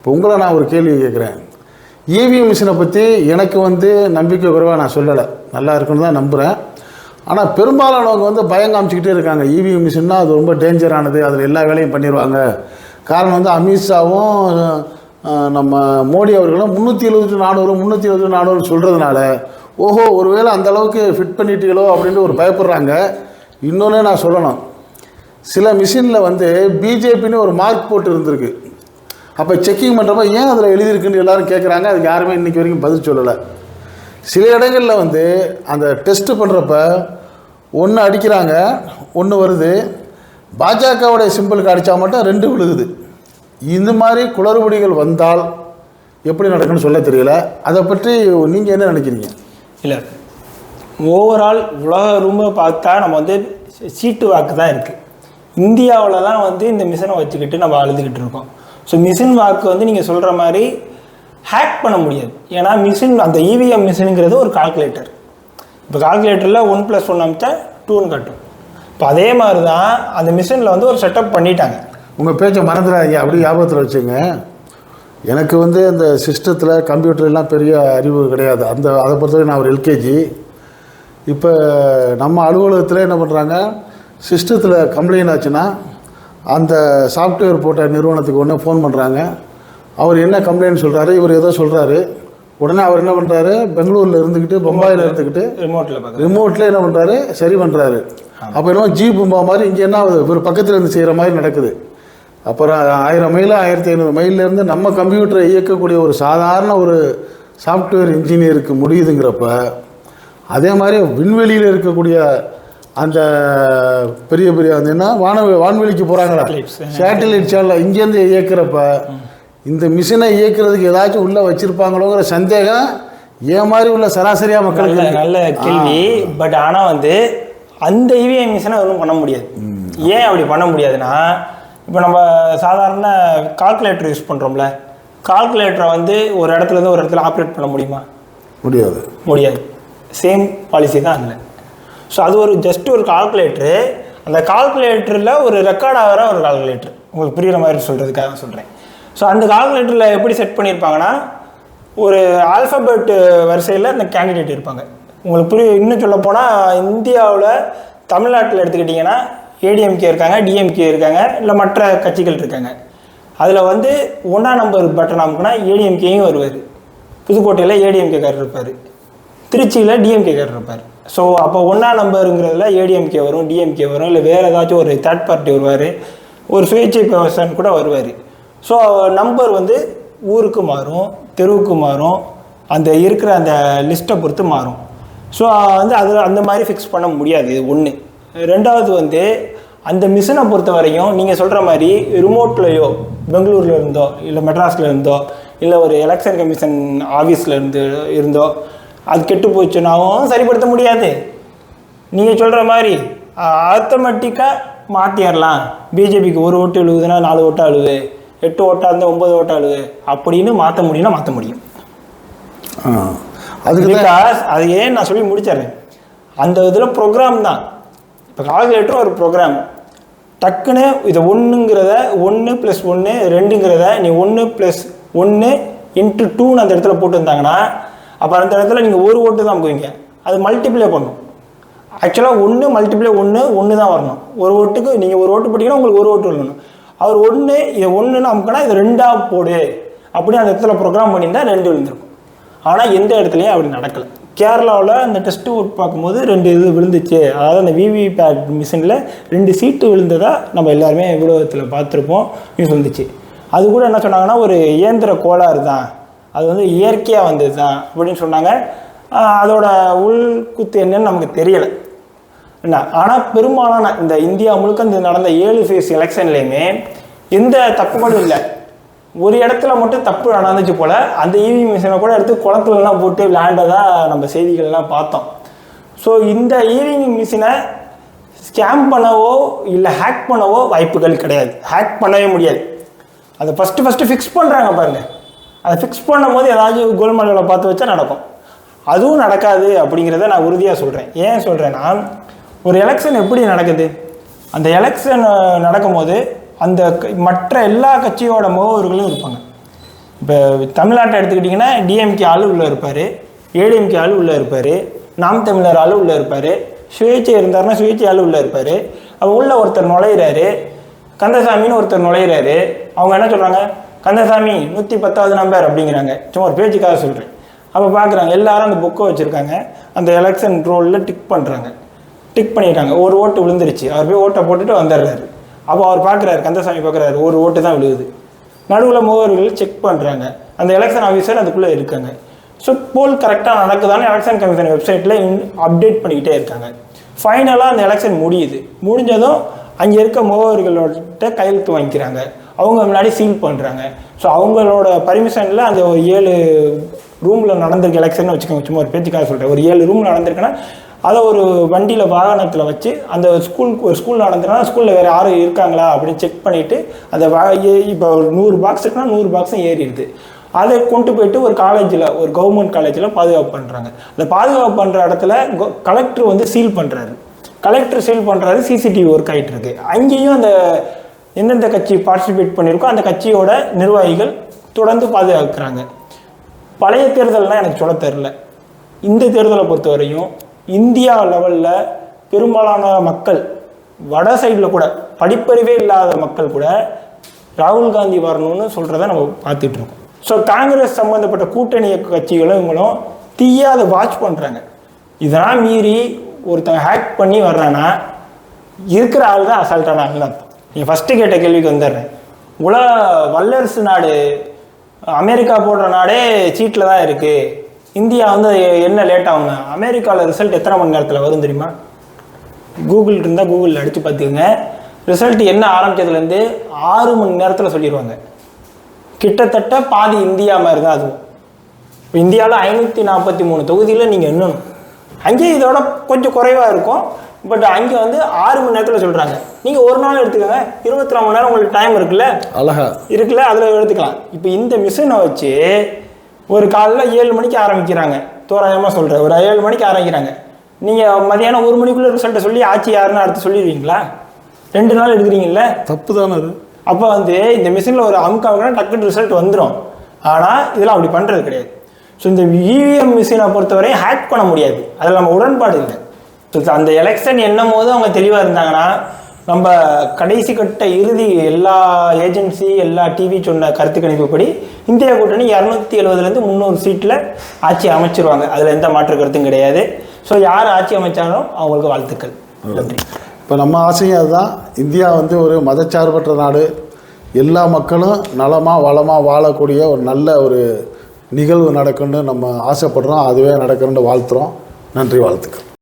இப்போ உங்களை நான் ஒரு கேள்வி கேட்குறேன். இவிஎம் மிஷினை பற்றி எனக்கு வந்து நம்பிக்கை குறைவாக நான் சொல்லலை. நல்லா இருக்குன்னு தான் நம்புகிறேன் ஆனால் பெரும்பாலானவங்க வந்து பயம் காமிச்சிக்கிட்டே இருக்காங்க. இவிஎம் மிஷின்னா அது ரொம்ப டேஞ்சரானது அதில் எல்லா வேலையும் பண்ணிடுவாங்க காரணம் வந்து அமித்ஷாவும் நம்ம மோடி அவர்களும் முந்நூற்றி எழுபத்தி நானூறு முந்நூற்றி எழுபத்தி நானூறு சொல்கிறதுனால ஓஹோ ஒருவேளை அந்த அளவுக்கு ஃபிட் பண்ணிட்டீங்களோ அப்படின்னு ஒரு பயப்படுறாங்க. இன்னொன்று நான் சொல்லணும். சில மிஷினில் வந்து பிஜேபின்னு ஒரு மார்க் போட்டு இருந்திருக்கு. அப்போ செக்கிங் பண்ணுறப்ப ஏன் அதில் எழுதியிருக்குன்னு எல்லாரும் கேட்குறாங்க அதுக்கு யாருமே இன்றைக்கி வரைக்கும் பதில் சொல்லலை. சில இடங்களில் வந்து அந்த டெஸ்ட்டு பண்ணுறப்ப ஒன்று அடிக்கிறாங்க ஒன்று வருது. பாஜகவுடைய சிம்பிளுக்கு அடித்தா மட்டும் ரெண்டு விழுகுது. இந்த மாதிரி குளறுபடிகள் வந்தால் எப்படி நடக்குன்னு சொல்ல தெரியல. அதை பற்றி நீங்கள் என்ன நினைக்கிறீங்க? இல்லை. ஓவரால் உலக ரூமை பார்த்தா நம்ம வந்து சீட்டு வாக்கு தான் இருக்குது இந்தியாவில் தான் வந்து இந்த மிஷினை வச்சுக்கிட்டு நம்ம அழுதுகிட்டு இருக்கோம். ஸோ மிஷின் வாக்கு வந்து நீங்கள் சொல்கிற மாதிரி ஹேக் பண்ண முடியாது. ஏன்னா மிஷின் அந்த இவிஎம் மிஷினுங்கிறது ஒரு கால்குலேட்டர் இப்போ கால்குலேட்டரில் ஒன் ப்ளஸ் ஒன் அமைச்சா டூன்னு கட்டும். இப்போ அதே மாதிரி தான் அந்த மிஷினில் வந்து ஒரு செட்டப் பண்ணிட்டாங்க. உங்கள் பேச்சை மறந்துடாதீங்க. அப்படி ஞாபகத்தில் வச்சுங்க. எனக்கு வந்து அந்த சிஸ்டத்தில் கம்ப்யூட்டர்லாம் பெரிய அறிவு கிடையாது. அந்த அதை பொறுத்தவரை நான் ஒரு எல்கேஜி இப்போ நம்ம அலுவலகத்தில் என்ன பண்ணுறாங்க சிஸ்டத்தில் கம்ப்ளைண்ட் ஆச்சுன்னா அந்த சாஃப்ட்வேர் போட்ட நிறுவனத்துக்கு உடனே ஃபோன் பண்ணுறாங்க அவர் என்ன கம்ப்ளைண்ட் சொல்கிறாரு இவர் ஏதோ சொல்கிறாரு உடனே அவர் என்ன பண்ணுறாரு பெங்களூரில் இருந்துக்கிட்டு பம்பாயில் இருந்துக்கிட்டு ரிமோட்டில் ரிமோட்டில் என்ன பண்ணுறாரு சரி பண்ணுறாரு அப்போ என்னமோ ஜி பூம்பா மாதிரி இங்கே என்ன ஆகுது ஒரு பக்கத்தில் இருந்து செய்கிற மாதிரி நடக்குது. அப்புறம் ஆயிரம் மைல் ஆயிரத்தி ஐநூறு மைல்லேருந்து நம்ம கம்ப்யூட்டரை இயக்கக்கூடிய ஒரு சாதாரண ஒரு சாஃப்ட்வேர் இன்ஜினியருக்கு முடியுதுங்கிறப்ப அதே மாதிரி விண்வெளியில் இருக்கக்கூடிய அந்த பெரிய பெரிய அந்த என்ன வான வான்வெளிக்கு போகிறாங்களா. சேட்டலைட் சேனல் இங்கேருந்து இயக்கிறப்ப இந்த மிஷினை இயக்கிறதுக்கு ஏதாச்சும் உள்ளே வச்சுருப்பாங்களோங்கிற சந்தேகம் ஏன் மாதிரி உள்ள சராசரியாக மக்களுக்கு நல்ல கேள்வி. பட் ஆனால் வந்து அந்த E இவிஎம் மிஷினை ஒன்றும் பண்ண முடியாது. ஏன் அப்படி பண்ண முடியாதுன்னா இப்போ நம்ம சாதாரண கால்குலேட்டர் யூஸ் பண்ணுறோம்ல கால்குலேட்டரை வந்து ஒரு இடத்துல இருந்து ஒரு இடத்துல ஆப்ரேட் பண்ண முடியுமா? முடியாது. முடியாது. சேம் பாலிசி தான் அதில். ஸோ அது ஒரு ஜஸ்ட் ஒரு கால்குலேட்டரு அந்த கால்குலேட்டரில் ஒரு ரெக்கார்ட் ஆகிற ஒரு கால்குலேட்டர் உங்களுக்கு புரிகிற மாதிரி சொல்கிறதுக்காக சொல்கிறேன் ஸோ அந்த கால்குலேட்டரில் எப்படி செட் பண்ணியிருப்பாங்கன்னா ஒரு ஆல்ஃபபெட் வரிசையில் அந்த கேண்டிடேட் இருப்பாங்க. உங்களுக்கு புரிய இன்னும் சொல்ல போனால் இந்தியாவில் தமிழ்நாட்டில் எடுத்துக்கிட்டிங்கன்னா ஏடிஎம்கே இருக்காங்க டிஎம்கே இருக்காங்க இல்லை மற்ற கட்சிகள் இருக்காங்க. அதில் வந்து ஒன்றா நம்பர் பட்டன் அமுக்குனா ஏடிஎம்கேயும் வருவார். புதுக்கோட்டையில் ஏடிஎம்கேக்காரர் இருப்பார். திருச்சியில் டிஎம்கேக்காரர் இருப்பார் ஸோ அப்போ ஒன்றா நம்பருங்கிறதுல ஏடிஎம்கே வரும் டிஎம்கே வரும் இல்லை வேறு ஏதாச்சும் ஒரு தேர்ட் பார்ட்டி வருவார். ஒரு சுயேட்சை பர்சன் கூட வருவார். ஸோ நம்பர் வந்து ஊருக்கு மாறும் தெருவுக்கு மாறும் அந்த இருக்கிற அந்த லிஸ்ட்டை பொறுத்து மாறும். ஸோ வந்து அதில் அந்த மாதிரி ஃபிக்ஸ் பண்ண முடியாது இது ஒன்று ரெண்டாவது வந்து அந்த மிஷினை பொறுத்த வரையும் நீங்கள் சொல்கிற மாதிரி ரிமோட்லேயோ பெங்களூர்ல இருந்தோ இல்லை மெட்ராஸில் இருந்தோ இல்லை ஒரு எலெக்ஷன் கமிஷன் ஆஃபீஸில் இருந்து இருந்தோ அது கெட்டு போச்சுன்னாவும் சரிப்படுத்த முடியாது. நீங்கள் சொல்கிற மாதிரி ஆட்டோமேட்டிக்காக மாற்றிடலாம் பிஜேபிக்கு ஒரு ஓட்டு எழுதுனா நாலு ஓட்டு அழுவு எட்டு ஓட்டாக இருந்தால் ஒம்பது ஓட்டு அழுவு அப்படின்னு மாற்ற முடியும்னா மாற்ற முடியும். தான் பிகாஸ் அது ஏன் நான் சொல்லி முடிச்சிடுறேன். அந்த இதில் ப்ரோக்ராம் தான். இப்போ கால்குலேட்டர் ஒரு ப்ரோக்ராம் டக்குன்னு இதை ஒன்றுங்கிறத ஒன்று ப்ளஸ் ஒன்று ரெண்டுங்கிறத நீ ஒன்று ப்ளஸ் ஒன்று இன்ட்டு டூன்னு அந்த இடத்துல போட்டுருந்தாங்கன்னா அப்போ அந்த இடத்துல நீங்கள் ஒரு ஓட்டு தான் போவீங்க. அது மல்டிப்ளை பண்ணும். ஆக்சுவலாக ஒன்று மல்டிப்ளை ஒன்று ஒன்று தான் வரணும். ஒரு ஓட்டுக்கு நீங்கள் ஒரு ஓட்டு போட்டிங்கன்னா உங்களுக்கு ஒரு ஓட்டு வரணும். அவர் ஒன்று இது ஒன்றுன்னு அமுக்கினா இது ரெண்டாக போடு. அப்படி அந்த இடத்துல ப்ரோக்ராம் பண்ணியிருந்தா ரெண்டு விழுந்திருக்கும். ஆனால் எந்த இடத்துலையும் அப்படி நடக்கலை. கேரளாவில் அந்த டெஸ்ட் ஓட் பார்க்கும்போது ரெண்டு இது விழுந்துச்சு. அதாவது அந்த விவிபேட் மிஷினில் ரெண்டு சீட்டு விழுந்ததாக நம்ம எல்லாருமே ஊடகத்தில் பார்த்துருப்போம். நியூஸ் வந்துச்சு. அது கூட என்ன சொன்னாங்கன்னா ஒரு இயந்திர கோளாறு தான். அது வந்து இயற்கையாக வந்தது தான் அப்படின்னு சொன்னாங்க. அதோட உள்குத்து என்னன்னு நமக்கு தெரியலை. என்ன? ஆனால் பெரும்பாலான இந்த இந்தியா முழுக்க இந்த நடந்த ஏழு ஃபேஸ் எலெக்ஷன்லேயுமே எந்த தப்புகளும் இல்லை. ஒரு இடத்துல மட்டும் தப்பு நடந்துச்சு போல அந்த ஈவி மிஷினை கூட எடுத்து குளத்துலலாம் போட்டு விளையாண்டதா நம்ம செய்திகள்லாம் பார்த்தோம். ஸோ இந்த ஈவிங் மிஷினை ஸ்கேம் பண்ணவோ இல்லை ஹேக் பண்ணவோ வாய்ப்புகள் கிடையாது. ஹேக் பண்ணவே முடியாது. அதை ஃபஸ்ட்டு ஃபஸ்ட்டு ஃபிக்ஸ் பண்ணுறாங்க பாருங்கள் அதை ஃபிக்ஸ் பண்ணும்போது ஏதாச்சும் கோல்மால்களை பார்த்து வச்சா நடக்கும். அதுவும் நடக்காது அப்படிங்கிறத நான் உறுதியாக சொல்கிறேன் ஏன் சொல்கிறேன்னா ஒரு எலெக்ஷன் எப்படி நடக்குது? அந்த எலெக்ஷன் நடக்கும்போது அந்த க- மற்ற எல்லா கட்சியோட முகவர்களும் இருப்பாங்க. இப்போ தமிழ்நாட்டை எடுத்துக்கிட்டிங்கன்னா டிஎம்கே ஆள் உள்ளே இருப்பார் ஏடிஎம்கே ஆள் உள்ளே இருப்பார் நாம் தமிழர் ஆள் உள்ளே இருப்பார் சுயேட்சை இருந்தாருன்னா சுயேட்சை ஆள் உள்ளே இருப்பார் அவர் உள்ள ஒருத்தர் நுழையிறாரு கந்தசாமின்னு ஒருத்தர் நுழையிறாரு அவங்க என்ன சொல்கிறாங்க கந்தசாமி நூற்றி பத்தாவது நம்பர் அப்படிங்கிறாங்க. சும்மா ஒரு பேச்சுக்காக சொல்கிறேன் அப்போ பார்க்குறாங்க எல்லாரும் அந்த புக்கை வச்சுருக்காங்க. அந்த எலெக்ஷன் ரோலில் டிக் பண்ணுறாங்க டிக் பண்ணிட்டாங்க. ஒரு ஓட்டு விழுந்துருச்சு. அவர் போய் ஓட்டை போட்டுட்டு வந்துடுறாரு. அப்போ அவர் பார்க்குறாரு கந்தசாமி பார்க்குறாரு ஒரு ஓட்டு தான் விழுகுது. நடுவில் முகவர்கள் செக் பண்ணுறாங்க அந்த எலெக்ஷன் ஆஃபீஸர் அதுக்குள்ளே இருக்காங்க. ஸோ போல் கரெக்டாக நடக்குதான்னு எலெக்ஷன் கமிஷன் வெப்சைட்டில் அப்டேட் பண்ணிக்கிட்டே இருக்காங்க. ஃபைனலாக அந்த எலெக்ஷன் முடியுது. முடிஞ்சதும் அங்கே இருக்க முகவர்களோட கையெழுத்து வாங்கிக்கிறாங்க. அவங்க முன்னாடி சீல் பண்ணுறாங்க ஸோ அவங்களோட பர்மிஷனில் அந்த ஒரு ஏழு ரூமில் நடந்திருக்க எலெக்ஷன் வச்சுக்கோங்க சும்மா ஒரு பேச்சுக்காக சொல்கிறேன் ஒரு ஏழு ரூம் நடந்திருக்குன்னா அதை ஒரு வண்டியில் வாகனத்தில் வச்சு அந்த ஸ்கூல் ஒரு ஸ்கூல் நடந்துருன்னா ஸ்கூலில் வேறு யாரும் இருக்காங்களா அப்படின்னு செக் பண்ணிவிட்டு அந்த வா இப்போ ஒரு நூறு பாக்ஸ் இருக்குன்னா நூறு பாக்ஸும் ஏறிடுது. அதை கொண்டு போயிட்டு ஒரு காலேஜில் ஒரு கவர்மெண்ட் காலேஜில் பாதுகாப்பு பண்ணுறாங்க அந்த பாதுகாப்பு பண்ணுற இடத்துல கலெக்டர் வந்து சீல் பண்ணுறாரு கலெக்டர் சீல் பண்ணுறாரு சிசிடிவி ஒர்க் ஆகிட்டு இருக்கு. அங்கேயும் அந்த எந்தெந்த கட்சி பார்ட்டிசிபேட் பண்ணியிருக்கோ அந்த கட்சியோட நிர்வாகிகள் தொடர்ந்து பாதுகாக்கிறாங்க. பழைய தேர்தல்லாம் எனக்கு சொல்ல தெரில இந்த தேர்தலை பொறுத்தவரையும் இந்தியா லெவலில் பெரும்பாலான மக்கள் வட சைடில் கூட படிப்பறிவே இல்லாத மக்கள் கூட ராகுல் காந்தி வரணும்னு சொல்கிறத நம்ம பார்த்துட்டு இருக்கோம். ஸோ காங்கிரஸ் சம்மந்தப்பட்ட கூட்டணி கட்சிகளும் இவங்களும் தீயாத அதை வாட்ச் பண்ணுறாங்க இதெல்லாம் மீறி ஒருத்தன் ஹேக் பண்ணி வர்றான்னா இருக்கிற ஆள் தான் அசால்ட்டான ஆள் நீ ஃபஸ்ட்டு கேட்ட கேள்விக்கு வந்துடுறேன். உலக வல்லரசு நாடு அமெரிக்கா போடுற நாடே சீட்டில் தான் இருக்குது இந்தியா வந்து என்ன லேட் ஆகுங்க அமெரிக்காவில் ரிசல்ட் எத்தனை மணி நேரத்தில் வரும் தெரியுமா? கூகுள் இருந்தால் கூகுளில் அடித்து பார்த்துக்கோங்க. ரிசல்ட் என்ன ஆரம்பிச்சதுலேருந்து ஆறு மணி நேரத்தில் சொல்லிடுவாங்க கிட்டத்தட்ட பாதி இந்தியா மாதிரி தான் அதுவும். இப்போ இந்தியாவில் ஐநூற்றி நாற்பத்தி மூணு தொகுதியில் நீங்கள் எண்ணணும். அங்கேயும் இதோட கொஞ்சம் குறைவாக இருக்கும். பட் அங்கே வந்து ஆறு மணி நேரத்தில் சொல்கிறாங்க நீங்கள் ஒரு நாள் எடுத்துக்கோங்க. இருபத்தி நாலு மணி நேரம் உங்களுக்கு டைம் இருக்குல்ல? அழகா. இருக்குல்ல? அதில் எடுத்துக்கலாம். இப்போ இந்த மிஷினை வச்சு ஒரு காலைல ஏழு மணிக்கு ஆரம்பிக்கிறாங்க. தோராயமாக சொல்கிறேன் ஒரு ஏழு மணிக்கு ஆரம்பிக்கிறாங்க. நீங்கள் மதியானம் ஒரு மணிக்குள்ளே ரிசல்ட்டை சொல்லி ஆட்சி யாருன்னு அடுத்து சொல்லிடுவீங்களா? ரெண்டு நாள் எடுக்கிறீங்கல்ல? தப்பு தானே அது. அப்போ வந்து இந்த மிஷினில் ஒரு அமுக்காவுக்குனா டக்குன்னு ரிசல்ட் வந்துடும் ஆனால் இதெல்லாம் அப்படி பண்ணுறது கிடையாது. ஸோ இந்த இவிஎம் மிஷினை பொறுத்தவரை ஹேக் பண்ண முடியாது. அதில் நம்ம உடன்பாடு இல்லை. ஸோ அந்த எலெக்ஷன் என்னும் போது அவங்க தெளிவாக இருந்தாங்கன்னா நம்ம கடைசி கட்ட இறுதி எல்லா ஏஜென்சி எல்லா டிவி சொன்ன கருத்து கணிப்புப்படி இந்தியா கூட்டணி இரநூத்தி எழுபதுலேருந்து முந்நூறு சீட்டில் ஆட்சி அமைச்சிருவாங்க. அதில் எந்த மாற்று கருத்தும் கிடையாது. ஸோ யார் ஆட்சி அமைச்சாலும் அவங்களுக்கு வாழ்த்துக்கள். நன்றி. இப்போ நம்ம ஆசையும் அதுதான். இந்தியா வந்து ஒரு மதச்சார்பற்ற நாடு. எல்லா மக்களும் நலமாக வளமாக வாழக்கூடிய ஒரு நல்ல ஒரு நிகழ்வு நடக்கும்னு நம்ம ஆசைப்படுறோம். அதுவே நடக்கணும்னு வாழ்த்துறோம். நன்றி வாழ்த்துக்கள்.